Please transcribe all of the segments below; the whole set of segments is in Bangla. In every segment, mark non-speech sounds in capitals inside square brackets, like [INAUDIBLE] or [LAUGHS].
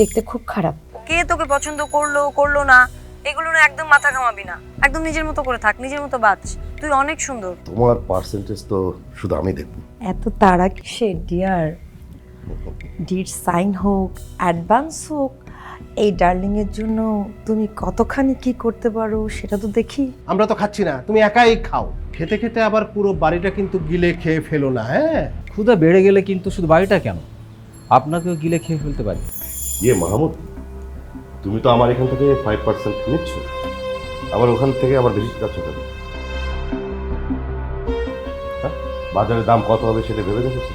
দেখতে খুব খারাপ। কে তোকে পছন্দ করল করল না এগুলো না একদম মাথা ঘামাবি না। একদম নিজের মতো করে থাক নিজের মতো বাঁচ তুই অনেক সুন্দর। তোমার পার্সেন্টেজ তো শুধু আমি দেখব। এত তারা কিসের ডিয়ার ডিড সাইন হোক অ্যাডভান্স হোক এই ডার্লিংয়ের জন্য তুমি কতখানি কি করতে পারো সেটা তো দেখি। আমরা তো খাচ্ছি না তুমি একাই খাও। খেতে খেতে আবার পুরো বাড়িটা কিন্তু গিলে খেয়ে ফেলো না হ্যাঁ? ক্ষুধা বেড়ে গেলে কিন্তু শুধু বাড়িটা কেন? আপনাকেও গিলে খেয়ে ফেলতে পারি। ইয়ে মাহমুদ তুমি তো আমার এখান থেকে ফাইভ পার্সেন্ট নিচ্ছ। আবার ওখান থেকে আবার বেশি যাচ্ছ কেন হ্যাঁ? বাজারের দাম কত হবে সেটা ভেবে দেখেছ?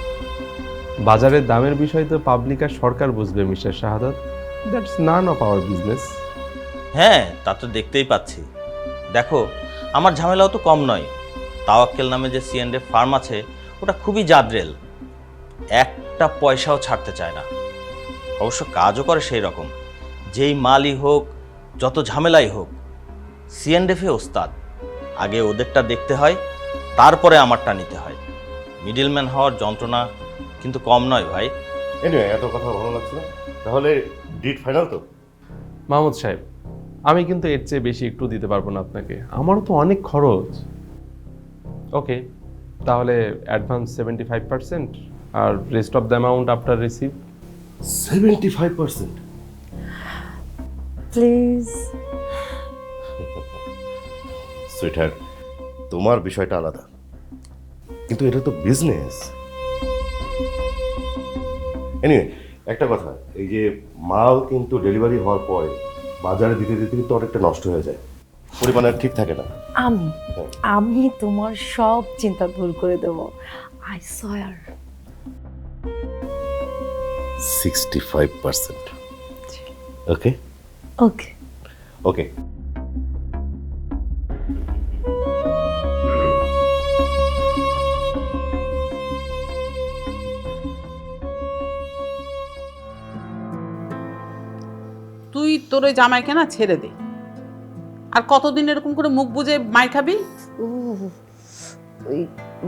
বাজারের দামের বিষয় তো পাবলিক আর সরকার বুঝবে mister Shahadat. That's none of our business হ্যাঁ তা তো দেখতেই পাচ্ছি। দেখো আমার ঝামেলাও তো কম নয়। তাওয়াক্কেল নামে যে সিএনডে ফার্ম আছে ওটা খুবই জাদরেল। একটা পয়সাও ছাড়তে চায় না। অবশ্য কাজও করে সেই রকম। যেই মালই হোক যত ঝামেলাই হোক সিএনডেফে ওস্তাদ। আগে ওদেরটা দেখতে হয় তারপরে আমারটা নিতে হয়। মিডিলম্যান হওয়ার যন্ত্রণা কিন্তু কম নয় ভাই। এনিওয়ে এত কথা ভালো লাগছে না। তাহলে ডিট ফাইনাল তো? মাহমুদ সাহেব আমি কিন্তু এর চেয়ে বেশি একটু দিতে পারব না আপনাকে। আমারও তো অনেক খরচ। ওকে তাহলে advance seventy five percent R rest of the amount after receive seventy five percent. Please sweater তোমার বিষয়টা আলাদা। কিন্তু এটা তো বিজনেস এনিওয়ে একটা কথা এই যে মাল কিন্তু ডেলিভারি হওয়ার পরে বাজারে দিতে দিতে কিন্তু অনেকটা নষ্ট হয়ে যায়। পরিমাণে ঠিক থাকে না। আমি আমি তোমার সব চিন্তা ভুল করে দেবো। I swear sixty five percent okay okay okay তুই তোর ওই জামাইকে না ছেড়ে দে। আর কতদিন এরকম করে মুখ বুজে মাই খাবি? ওই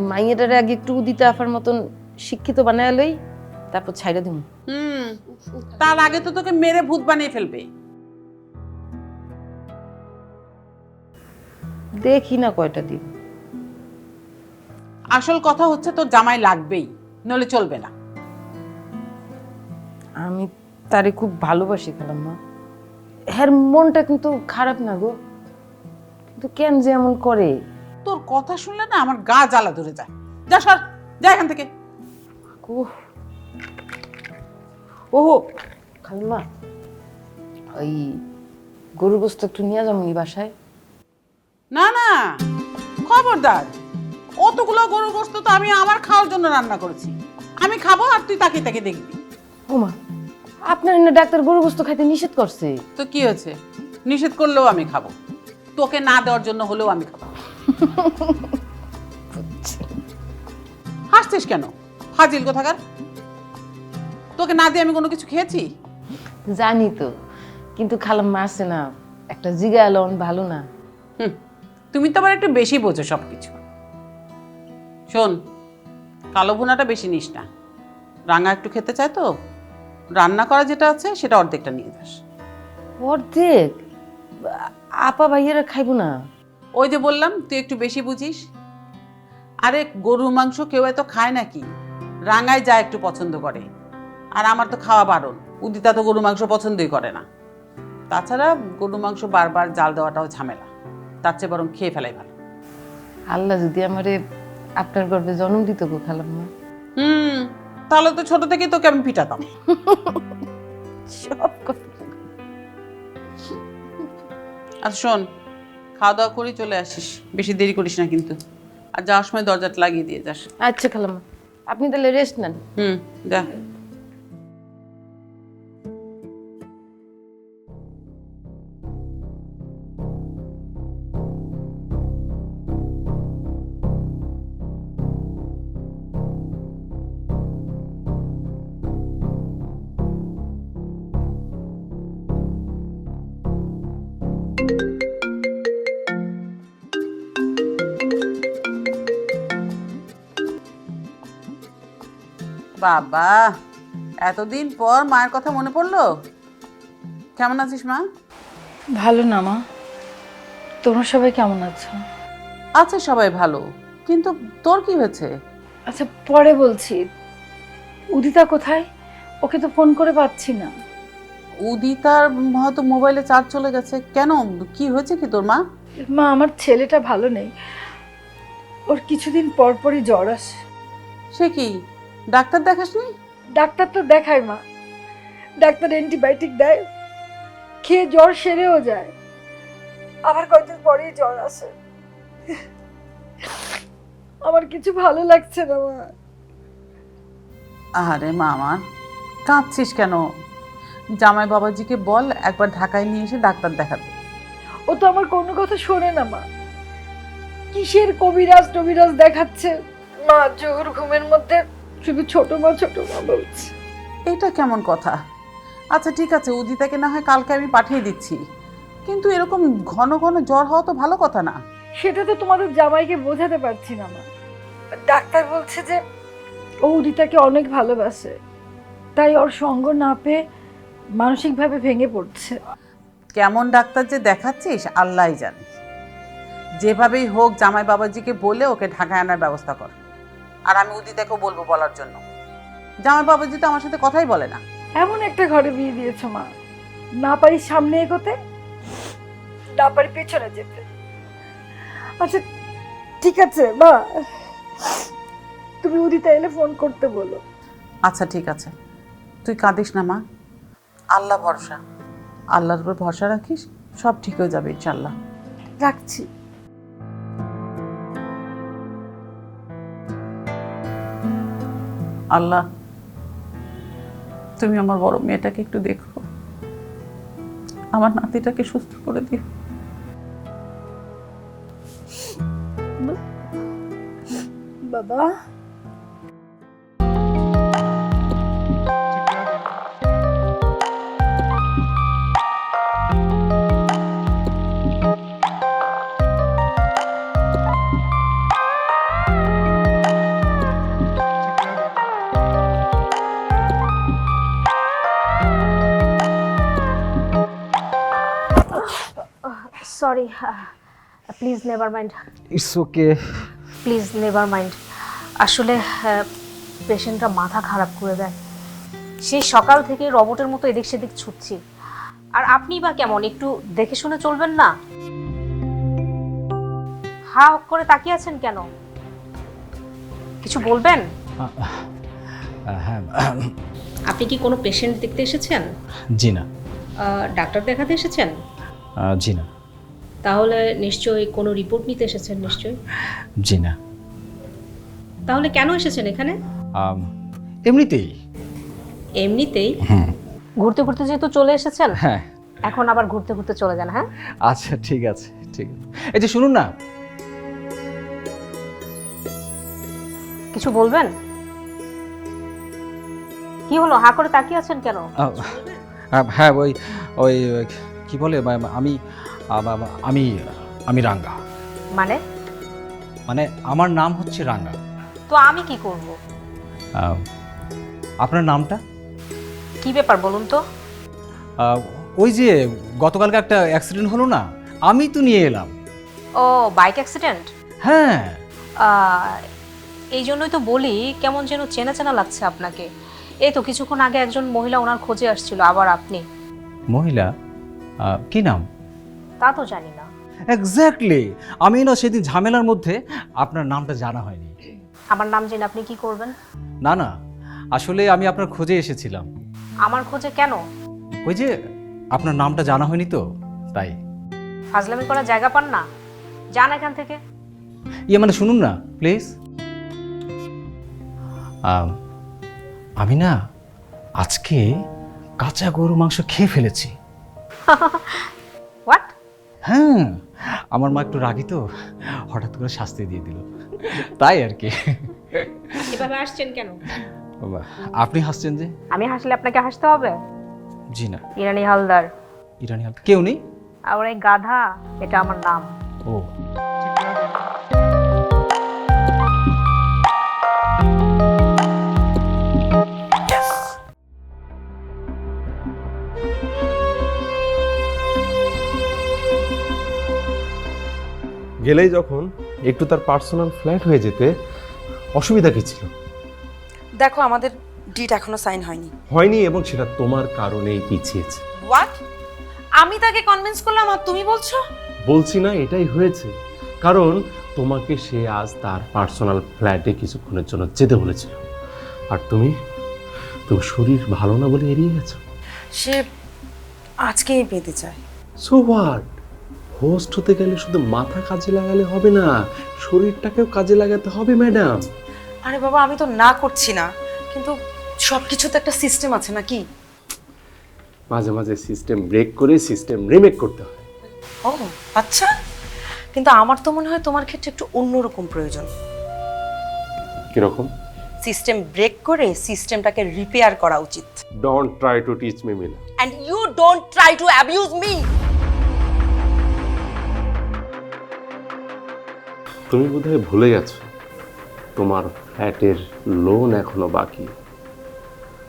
মাইয়েটারে আগে একটু দিতে আফার মতন শিক্ষিত বানায় লই। তারপর ছাইড়া দিমু। হুম তার আগে তো তোকে মেরে ভূত বানিয়ে ফেলবে। দেখি না কয়টা দিন আসল কথা হচ্ছে তোর জামাই লাগবেই নলে চলবে না। আমি তারে খুব ভালোবাসি খেলাম মা হ্যার মনটা কিন্তু খারাপ না গো। কিন্তু কেন যে এমন করে? তোর কথা শুনলে না আমার গা জ্বালা ধরে যায়। যা সর যা এখান থেকে। উহ। ওহো খালমা ওই গরু গোস্ত একটু নিয়ে যাব নি বাসায়? না না খবরদার। অতগুলো গরুর গোস্ত তো আমি আমার খাওয়ার জন্য রান্না করেছি। আমি খাব আর তুই তাকে তাকে দেখবি। ওমা আপনার না ডাক্তার গরু গোস্ত খাইতে নিষেধ করছে। তো কি হয়েছে? নিষেধ করলেও আমি খাব। তোকে না দেওয়ার জন্য হলেও আমি খাব। [LAUGHS] হাসছিস কেন? ফাজিল কোথাকার? তোকে না দিয়ে আমি কোনো কিছু খেয়েছি? জানি তো কিন্তু খালাম্মা আছে না একটা জিগা এলন ভালো না। তুমি তো আবার একটু বেশি বোঝো সব কিছু শোন কালো ভুনাটা বেশি নিস না। রাঙা একটু খেতে চায় তো রান্না করা যেটা আছে সেটা অর্ধেকটা নিয়ে যাস। অর্ধেক? আপা ভাইয়েরা খাইবো না। ওই যে বললাম তুই একটু বেশি বুঝিস। আরে গরুর মাংস কেউ এত খায় নাকি? রাঙায় যা একটু পছন্দ করে। আর আমার তো খাওয়া বারণ। উদিতা তো গরু মাংস পছন্দই করে না। তাছাড়া গরু মাংস বারবার জাল দেওয়াটাও ঝামেলা। তার চেয়ে বরং খেয়ে ফেলাই ভালো। আল্লাহ যদি আমারে আপনার গর্বে জন্ম দিত গো খালাম্মা। হুম তাহলে তো ছোট থেকেই তোকে আমি পিটাতাম। সব কথা। আর শোন খাওয়া দাওয়া করে চলে আসিস। বেশি দেরি করিস না কিন্তু। আর যাওয়ার সময় দরজাটা লাগিয়ে দিয়ে যাস। আচ্ছা খালাম্মা আপনি তাহলে রেস্ট নেন। হুম যা। বাবা এতদিন পর মায়ের কথা মনে পড়ল? কেমন আছিস মা? ভালো না মা। তোমরা সবাই কেমন আছো? আছে সবাই ভালো কিন্তু তোর কি হয়েছে? আচ্ছা পরে বলছি। উদিতা কোথায়? ওকে তো ফোন করে পাচ্ছি না। উদিতার হয়তো মোবাইলে চার্জ চলে গেছে। কেন? কি হয়েছে কি তোর মা? মা আমার ছেলেটা ভালো নেই। ওর কিছুদিন পর পরই জ্বর আসে। সে কি? ডাক্তার দেখাসনি? ডাক্তার তো দেখায় মা। ডাক্তার অ্যান্টিবায়োটিক দেয় খেয়ে জ্বর সেরেও যায়। আবার কয়েকদিন পরেই জ্বর আসে। আমার কিছু ভালো লাগছে না মা। আরে মা আমার কাঁদছিস কেন? জামাই বাবাজিকে বল একবার ঢাকায় নিয়ে এসে ডাক্তার দেখাতে ও তো আমার কোনো কথা শোনে না মা। কিসের কবিরাজ টবিরাজ দেখাচ্ছে? মা জোর ঘুমের মধ্যে শুধু ছোট মা ছোট মা বলছে। এটা কেমন কথা? আচ্ছা ঠিক আছে উদিতাকে না হয় কালকে আমি পাঠিয়ে দিচ্ছি। কিন্তু এরকম ঘন ঘন জ্বর হওয়া তো ভালো কথা না। সেটা তো তোমাদের জামাইকে বোঝাতে পারছি না মা। ডাক্তার বলছে যে ও উদিতাকে অনেক ভালোবাসে। তাই ওর সঙ্গ না পেয়ে মানসিকভাবে ভেঙে পড়ছে। কেমন ডাক্তার যে দেখাচ্ছিস আল্লাহই জানে। যেভাবেই হোক জামাই বাবাজিকে বলে ওকে ঢাকায় আনার ব্যবস্থা কর। আর আমি উদিতাকেও বলব বলার জন্য। জামাই বাবাজি তো আমার সাথে কথাই বলে না। এমন একটা ঘরে বিয়ে দিয়েছ মা। না পারি সামনে এগোতে না পারি পেছনে যেতে। আচ্ছা ঠিক আছে মা। তুমি উদিতা এলে ফোন করতে বলো। আচ্ছা ঠিক আছে। তুই কাঁদিস না মা। আল্লাহ ভরসা। আল্লাহর উপর ভরসা রাখিস সব ঠিক হয়ে যাবে ইনশাল্লাহ রাখছি। আল্লাহ তুমি আমার বড় মেয়েটাকে একটু দেখো। আমার নাতিটাকে সুস্থ করে দিও। বাবা sorry please never mind it's okay please never mind আসলে পেশেন্টটা মাথা খারাপ করে দেয়। সেই সকাল থেকে রবটের মতো এদিক সেদিক ছুটছি। আর আপনি বা কেমন একটু দেখে শুনে চলবেন না? হা হক করে তাকিয়ে আছেন কেন? কিছু বলবেন? হ্যাঁ। আপনি কি কোনো পেশেন্ট দেখতে এসেছেন? জি না। ডাক্তার দেখাতে এসেছেন? জি না। তাহলে নিশ্চয়ই কোনো রিপোর্ট নিতে এসেছেন নিশ্চয়ই? জি না। তাহলে কেন এসেছেন এখানে? আম, এমনিতেই। এমনিতেই? হুম। ঘুরতে ঘুরতে যেহেতু চলে এসেছেন হ্যাঁ। এখন আবার ঘুরতে ঘুরতে চলে যান হ্যাঁ? আচ্ছা ঠিক আছে ঠিক আছে। এই যে শুনুন না। কিছু বলবেন? কি হলো? হা করে তাকিয়ে আছেন কেন? আহ, হ্যাঁ ওই ওই কি বলে বা- আমি আমি আমি রাঙ্গা। মানে? মানে আমার নাম হচ্ছে রাঙ্গা। তো আমি কি করব? আপনার নামটা? কি ব্যাপার বলুন তো? ওই যে গতকালকে একটা অ্যাক্সিডেন্ট হলো না? আমি তো নিয়ে এলাম। ও বাইক অ্যাক্সিডেন্ট হ্যাঁ। এই জন্যই তো বলি কেমন যেন চেনা চেনা লাগছে আপনাকে। এই তো কিছুক্ষণ আগে একজন মহিলা ওনার খোঁজে আসছিল আবার আপনি। মহিলা? কি নাম? তা তো জানি না। এক্স্যাক্টলি আমি না সেদিন ঝামেলার মধ্যে আপনার নামটা জানা হয়নি। আমার নাম জেনে আপনি কি করবেন? না না। আসলে আমি আপনার খোঁজে এসেছিলাম। আমার খোঁজে কেন? ওই যে আপনার নামটা জানা হয়নি তো তাই। ফাজলামি করার জায়গা পান না? যান এখান থেকে। ইয়ে মানে শুনুন না প্লিজ আমি না আজকে কাঁচা গরু মাংস খেয়ে ফেলেছি। [LAUGHS] হ্যাঁ আমার মা একটু রাগি তো হঠাৎ করে শাস্তি দিয়ে দিল। তাই আর কি। এভাবে আসছেন কেন? বাবা, আপনি হাসছেন যে? আমি হাসলে আপনাকে হাসতে হবে? জি না। ইরানি হালদার। ইরানি হালদার কেউ নেই? আর এই গাধা এটা আমার নাম। ও। গেলেই যখন একটু তার পার্সোনাল ফ্ল্যাট হয়ে যেতে অসুবিধা কি ছিল? দেখো আমাদের ডিট এখনও সাইন হয়নি। হয়নি এবং সেটা তোমার কারণেই পিছিয়েছে। হোয়াট আমি তাকে কনভিন্স করলাম আর তুমি বলছো? বলছি না এটাই হয়েছে। কারণ তোমাকে সে আজ তার পার্সোনাল ফ্ল্যাটে কিছুক্ষণের জন্য যেতে বলেছিল। আর তুমি তুমি শরীর ভালো না বলে এড়িয়ে গেছো? সে আজকেই পেতে চায়। সো হোয়াট হোস্ট হতে গেলে শুধু মাথা কাজে লাগালে হবে না শরীরটাকেও কাজে লাগাতে হবে ম্যাডাম আরে বাবা আমি তো না করছি না। কিন্তু সব কিছুতে একটা সিস্টেম আছে নাকি? মাঝে মাঝে সিস্টেম ব্রেক করে সিস্টেম রিমেক করতে হয়। ও আচ্ছা। কিন্তু আমার তো মনে হয় তোমার ক্ষেত্রে একটু অন্যরকম প্রয়োজন। কীরকম? সিস্টেম ব্রেক করে সিস্টেমটাকে রিপেয়ার করা উচিত। Don't try to teach me Mila and you don't try to abuse me তুমি বোধহয় ভুলে গেছো তোমার ফ্ল্যাটের লোন এখনও বাকি।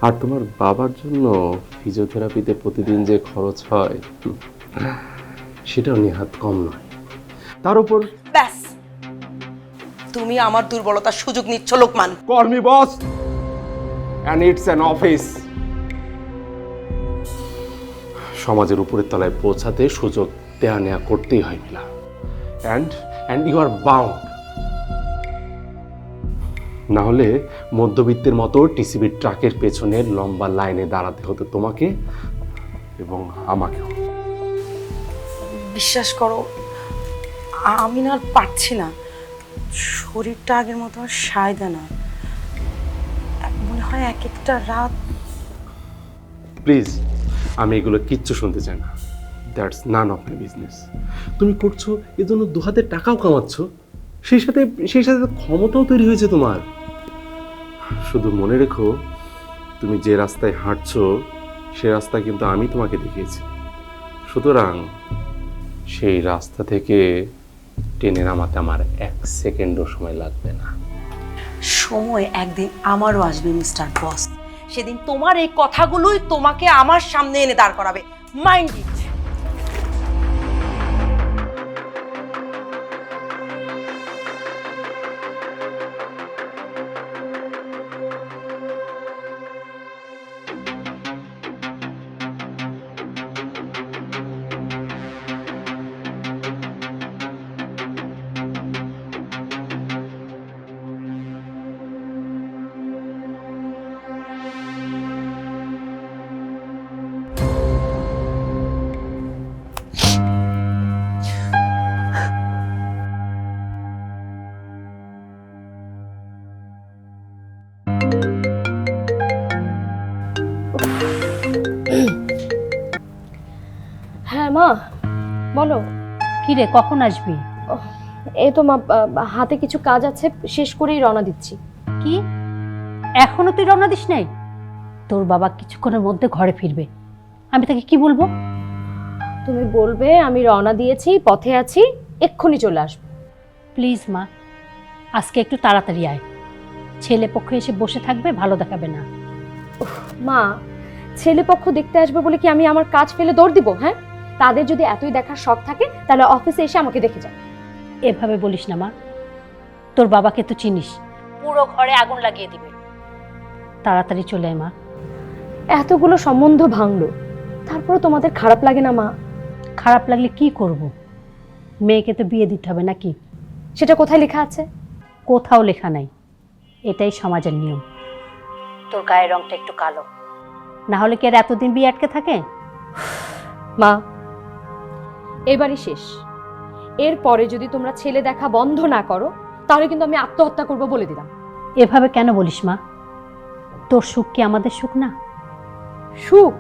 আর তোমার বাবার জন্য ফিজিওথেরাপিতে প্রতিদিন যে খরচ হয় সেটাও নেহাত কম নয়। তার উপর ব্যাস। তুমি আমার দুর্বলতার সুযোগ নিচ্ছ Lokman. Call me boss and it's an office সমাজের উপরের তলায় পৌঁছাতে সুযোগ দেয়া নেয়া করতেই হয় Mila. And and you are bound না হলে মধ্যবিত্তের মতো টিসিবির ট্রাকের পেছনে লম্বা লাইনে দাঁড়াতে হতো তোমাকে এবং আমাকেও। বিশ্বাস করো আমি না আর পারছি না। শরীরটা আগের মতো আর সায় দেয় না। মনে হয় এক একটা রাত প্লিজ আমি এগুলো কিচ্ছু শুনতে চাই না। That's none of my business. তুমি করছ এজন্য দু হাতে টাকাও কামাচ্ছ, সেই সাথে সেই সাথে ক্ষমতাও তৈরি হয়েছে তোমার। শুধু মনে রেখো, তুমি যে রাস্তায় হাঁটছো, সে রাস্তা কিন্তু আমি তোমাকে দেখিয়েছি। সুতরাং সেই রাস্তা থেকে টেনে নামাতে আমার এক সেকেন্ডও সময় লাগবে না। সময় একদিন আমারও আসবে, মিস্টার বস। সেদিন তোমার এই কথাগুলোই তোমাকে আমার সামনে এনে দাঁড় করাবে। Mind it. কি রে কখন আসবি? এই তো মা হাতে কিছু কাজ আছে শেষ করেই রওনা দিচ্ছি। কি? এখনও তুই রওনা দিস নাই? তোর বাবা কিছুক্ষণের মধ্যে ঘরে ফিরবে। আমি তাকে কি বলব? তুমি বলবে আমি রওনা দিয়েছি পথে আছি এক্ষুনি চলে আসব। প্লিজ মা আজকে একটু তাড়াতাড়ি আয়। ছেলে পক্ষ এসে বসে থাকবে ভালো দেখাবে না। মা ছেলে পক্ষ দেখতে আসবে বলে কি আমি আমার কাজ ফেলে দৌড় দিব হ্যাঁ? তাদের যদি এতই দেখার শখ থাকে তাহলে অফিসে এসে আমাকে দেখে যায় এভাবে বলিস না মা। তোর বাবাকে তো চিনিস। পুরো ঘরে আগুন লাগিয়ে দিবে। তাড়াতাড়ি চলে আয় মা। এতগুলো সম্বন্ধ ভাঙলো। তারপরে তোমাদের খারাপ লাগে না মা? খারাপ লাগলে কি করব? মেয়েকে তো বিয়ে দিতে হবে নাকি? সেটা কোথায় লেখা আছে? কোথাও লেখা নাই। এটাই সমাজের নিয়ম। তোর গায়ের রংটা একটু কালো। না হলে কি আর এতদিন বিয়ে আটকে থাকে? মা এবারই শেষ। এরপরে যদি তোমরা ছেলে দেখা বন্ধ না করো তাহলে কিন্তু আমি আত্মহত্যা করব বলে দিলাম। এভাবে কেন বলিস মা? তোর সুখ কি আমাদের সুখ না? সুখ?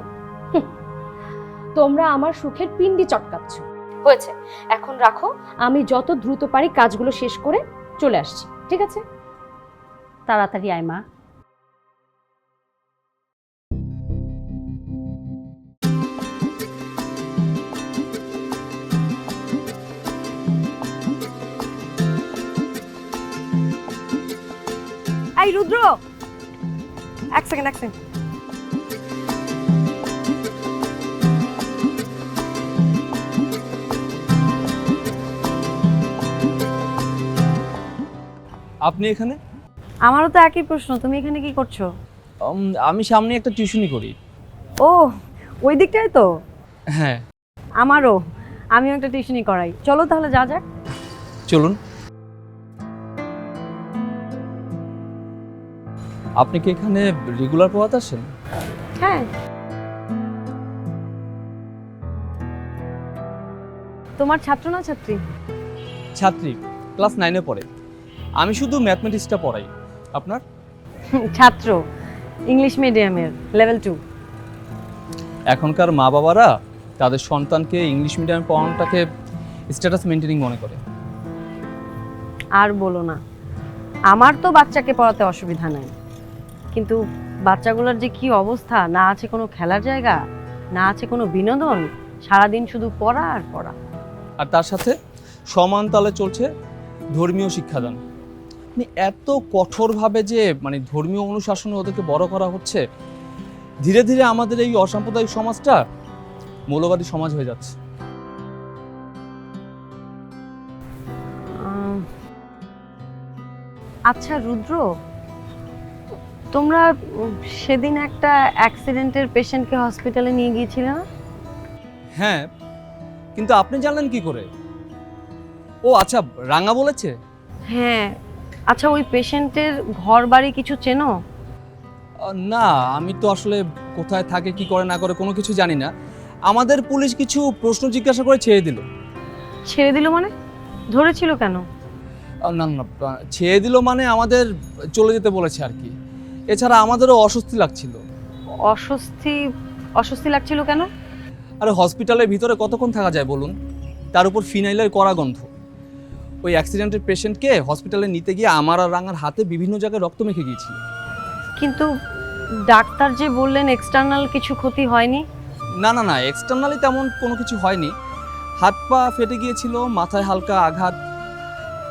তোমরা আমার সুখের পিন্ডি চটকাচ্ছ। হয়েছে। এখন রাখো আমি যত দ্রুত পারি কাজগুলো শেষ করে চলে আসছি। ঠিক আছে? তাড়াতাড়ি আয় মা। এই রুদ্র! এক সেকেন্ড এক সেকেন্ড আপনি এখানে? আমারও তো একই প্রশ্ন তুমি এখানে কি করছ? উম, আমি সামনে একটা টিউশনি করি। ও ওই দিকটাই তো? হ্যাঁ। আমারও আমিও একটা টিউশনি করাই। চলো তাহলে যা যাক। চলুন। আপনি কি এখানে রেগুলার পড়াতে আসেন? হ্যাঁ। তোমার ছাত্র না ছাত্রী? ছাত্রী ক্লাস নাইনে পড়ে। আমি শুধু ম্যাথমেটিক্সটা পড়াই। আপনার? ছাত্র ইংলিশ মিডিয়ামের লেভেল টু এখনকার মা বাবারা তাদের সন্তানকে ইংলিশ মিডিয়ামে পড়ানোটাকে স্ট্যাটাস মেনটেনিং মনে করে। আর বলো না আমার তো বাচ্চাকে পড়াতে অসুবিধা নাই। কিন্তু বাচ্চাগুলোর যে কি অবস্থা? না আছে কোনো খেলার জায়গা? না আছে কোনো বিনোদন? সারাদিন শুধু পড়া আর পড়া। আর তার সাথে সমান তালে চলছে ধর্মীয় শিক্ষাদান। মানে এত কঠোরভাবে যে মানে ধর্মীয় অনুশাসনে ওদেরকে বড় করা হচ্ছে ধীরে ধীরে আমাদের এই অসাম্প্রদায়িক সমাজটা মৌলবাদী সমাজ হয়ে যাচ্ছে। আচ্ছা রুদ্র তোমরা সেদিন একটা অ্যাক্সিডেন্টের পেশেন্টকে হসপিটালে নিয়ে গিয়েছিলে না? হ্যাঁ কিন্তু আপনি জানলেন কি করে? ও আচ্ছা রাঙা বলেছে? হ্যাঁ আচ্ছা ওই পেশেন্টের ঘর বাড়ি কিছু চেনো? না আমি তো আসলে কোথায় থাকে কি করে না করে কোনো কিছু জানি না। আমাদের পুলিশ কিছু প্রশ্ন জিজ্ঞাসা করে ছেড়ে দিল। ছেড়ে দিল মানে? ধরেছিল কেন? না না ছেড়ে দিল মানে আমাদের চলে যেতে বলেছে আর কি। এছাড়া আমাদেরও অস্বস্তি লাগছিল। অস্বস্তি অস্বস্তি লাগছিল কেন? আরে হসপিটালের ভিতরে কতক্ষণ থাকা যায় বলুন? তার উপর ফিনাইলের কড়া গন্ধ। ওই অ্যাক্সিডেন্টের পেশেন্টকে হসপিটালে নিতে গিয়ে আমার আর রাঙার হাতে বিভিন্ন জায়গায় রক্ত মেখে গিয়েছিল। কিন্তু ডাক্তার যে বললেন এক্সটার্নাল কিছু ক্ষতি হয়নি? না না না এক্সটার্নালি তেমন কোনো কিছু হয়নি। হাত পা ফেটে গিয়েছিল মাথায় হালকা আঘাত।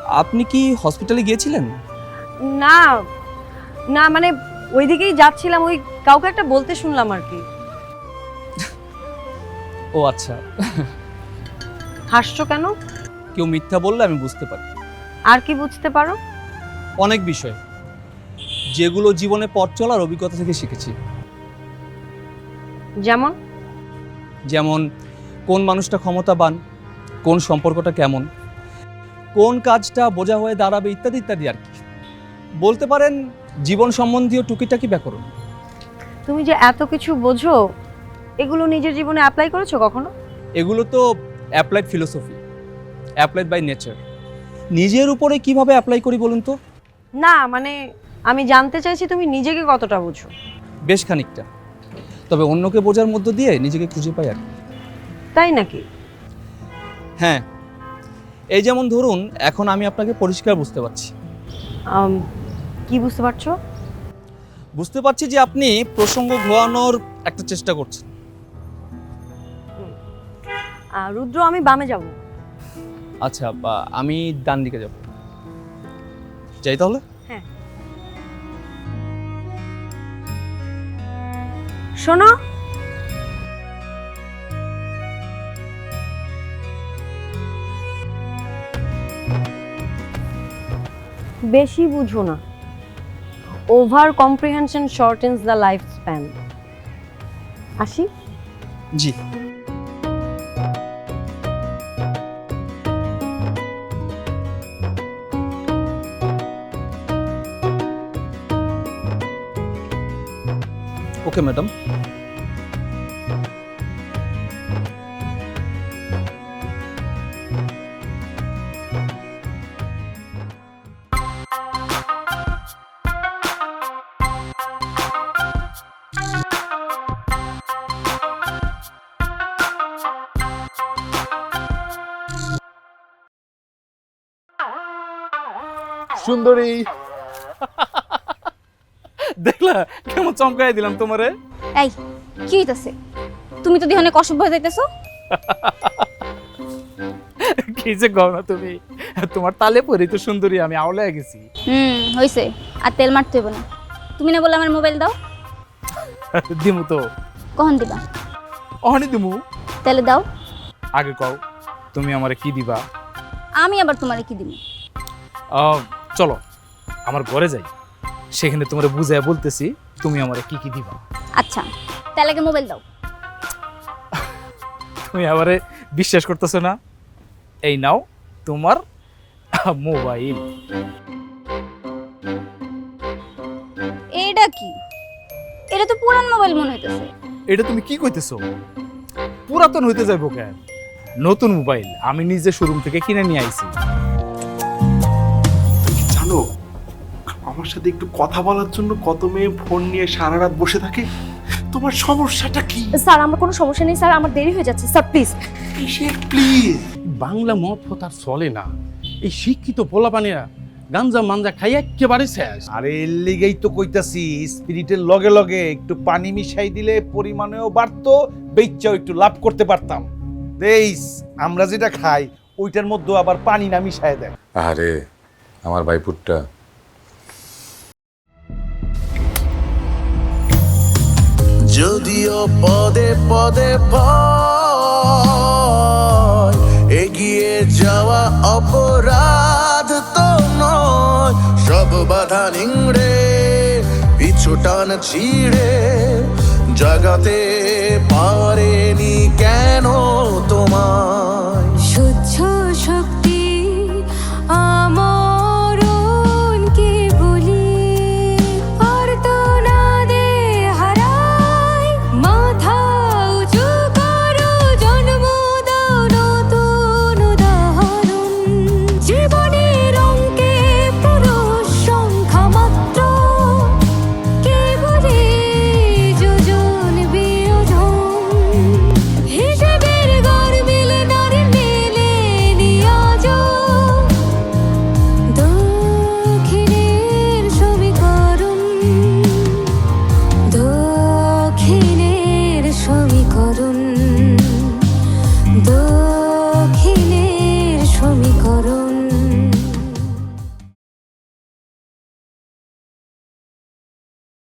আপনি কি হসপিটালে গিয়েছিলেন? না না মানে ওইদিকেই যাচ্ছিলাম ওই কাউকে একটা বলতে শুনলাম আর কি। ও আচ্ছা। হাসছো কেন? কেউ মিথ্যা বললে আমি বুঝতে পারি। আর কি বুঝতে পারো? অনেক বিষয়। যেগুলো জীবনে পথ চলার অভিজ্ঞতা থেকে শিখেছি। যেমন? যেমন কোন মানুষটা ক্ষমতাবান কোন সম্পর্কটা কেমন কোন কাজটা বোঝা হয়ে দাঁড়াবে ইত্যাদি ইত্যাদি আর কি। বলতে পারেন জীবন সম্বন্ধীয় টুকিটাকি ব্যাকরণ। তুমি যে এত কিছু বোঝো এগুলো নিজের জীবনে অ্যাপ্লাই করেছ কখনো? এগুলো তো applied philosophy applied by nature নিজের উপরে কীভাবে অ্যাপ্লাই করি বলুন তো? না মানে আমি জানতে চাইছি তুমি নিজেকে কতটা বোঝো। বেশ খানিকটা। তবে অন্যকে বোঝার মধ্য দিয়ে নিজেকে খুঁজে পাই আর কি। তাই নাকি? হ্যাঁ। এই যেমন ধরুন এখন আমি আপনাকে পরিষ্কার বুঝতে পারছি। কি বুঝতে পারছ? বুঝতে পারছি যে আপনি প্রসঙ্গ ঘোরানোর একটা চেষ্টা করছেন। আহ, রুদ্র আমি বামে যাব। আচ্ছা বা আমি ডান দিকে যাব। যাই তাহলে। শোনো। বেশি বুঝো না। Over comprehension shortens the life span আসি জি ওকে ম্যাডাম সুন্দরী। দেখলা কেমন চমকাই দিলাম তোমারে। এই কি হইতাছে? তুমি তো দিহনে অসভ্য হয়ে যাইতেছো। কি যে কও না তুমি? তোমার তালে পরে তো সুন্দরী আমি আওলা গেছি। হুম হইছে। আর তেল মারতে হইব না। তুমি না বললে আমার মোবাইল দাও। দিমু তো। কখন দিবা? অহনি দিমু। তাহলে দাও। আগে কও তুমি আমারে কি দিবা? আমি আবার তোমারে কি দিব আহ, চলো আমার ঘরে যাই। সেখানে তোমার বুঝায় বলতেছি তুমি আমারে কি কি দিবা। আচ্ছা তাহলে আগে মোবাইল দাও। তুমি আমারে বিশ্বাস করতেছো না? এই নাও তোমার মোবাইল এইটা কি? এটা তো পুরান মোবাইল মনে হইতেছে। এটা তুমি কি কইতেছো? পুরাতন হইতে যাইব কেন? নতুন মোবাইল আমি নিজে শোরুম থেকে কিনে নিয়ে আইছি। আমার সাথে একটু কথা বলার জন্য কত মেয়ে ফোন নিয়ে সারা রাত বসে থাকে? তোমার সমস্যাটা কি? স্যার আমার কোনো সমস্যা নেই স্যার আমার দেরি হয়ে যাচ্ছে। Sir please. কিসের প্লিজ বাংলা মদ ফতার চলে না। এই শিক্ষিত পোলাপানিরা গাঞ্জা মাঞ্জা খাই একেবারে শেষ। আরে এর লিগেই তো কইতাছি স্পিরিটের লগে লগে একটু পানি মিশাই দিলে পরিমাণেও বাড়তো বেচ্চাও একটু লাভ করতে পারতাম। দেইস আমরা যেটা খাই ওইটার মধ্যে আবার পানি না মিশায় দেয়। আরে আমার ভাইপুরটা যদিও পদে পদে এগিয়ে যাওয়া অপরাধ তো নয়। সব বাধা নিংড়ে, পিছু টান ছিঁড়ে, জাগাতে পারেনি কেন তোমায়? সহ্য শক্তি